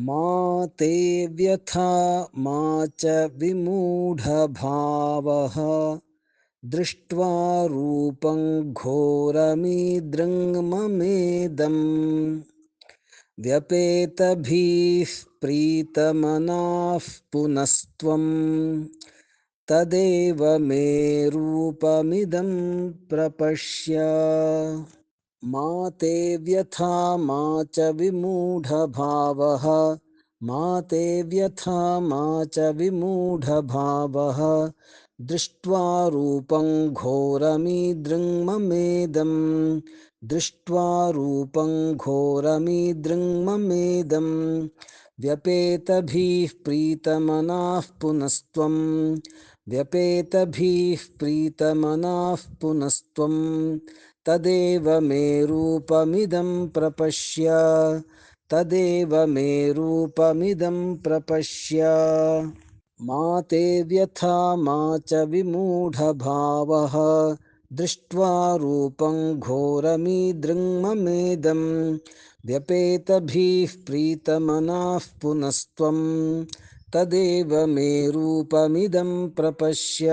मा ते व्यथा, मा च विमूढभावः। दृष्ट्वा रूपं घोरमिदृङ्ममेदम् व्यपेतभिः प्रीतमनाः पुनस्त्वं। तदेव मे रूपमिदं प्रपश्य। मा ते व्यथा, मा च विमूढभावः। मा ते व्यथा, मा च विमूढभावः। दृष्ट्वा रूपं घोरमिदृङ्ममेदम्। दृष्ट्वा रूपं घोरमिदृङ्ममेदम्। व्यपेतभिः प्रीतमनाः पुनस्त्वं व्यपेतभिः प्रीतमनाः पुनस्त्वं, तदेव मे रूपमिदं प्रपश्य, तदेव मे रूपमिदं प्रपश्य। मा ते व्यथा, मा च विमूढभावः, दृष्ट्वा रूपं घोरमिदृङ्ममेदं व्यपेतभिः प्रीतमनाः पुनस्त्वं तदेव मे रूपमिदं प्रपश्य।